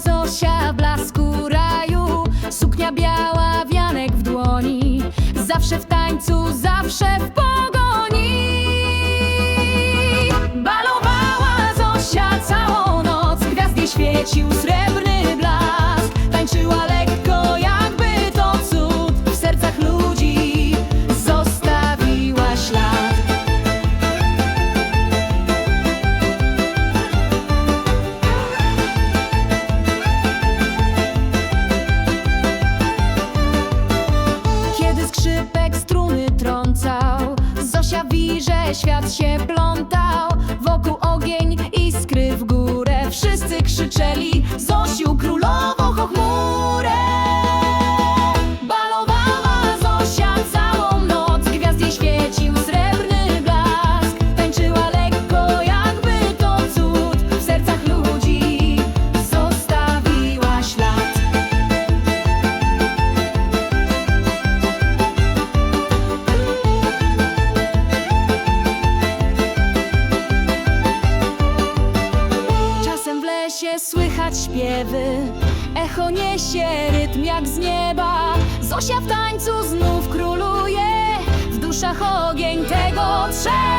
Zosia w blasku raju Suknia biała, wianek w dłoni. Zawsze w tańcu, zawsze w po świat się plątał. słychać śpiewy. Echo niesie rytm jak z nieba. Zosia w tańcu znów króluje. W duszach ogień tego trzeba.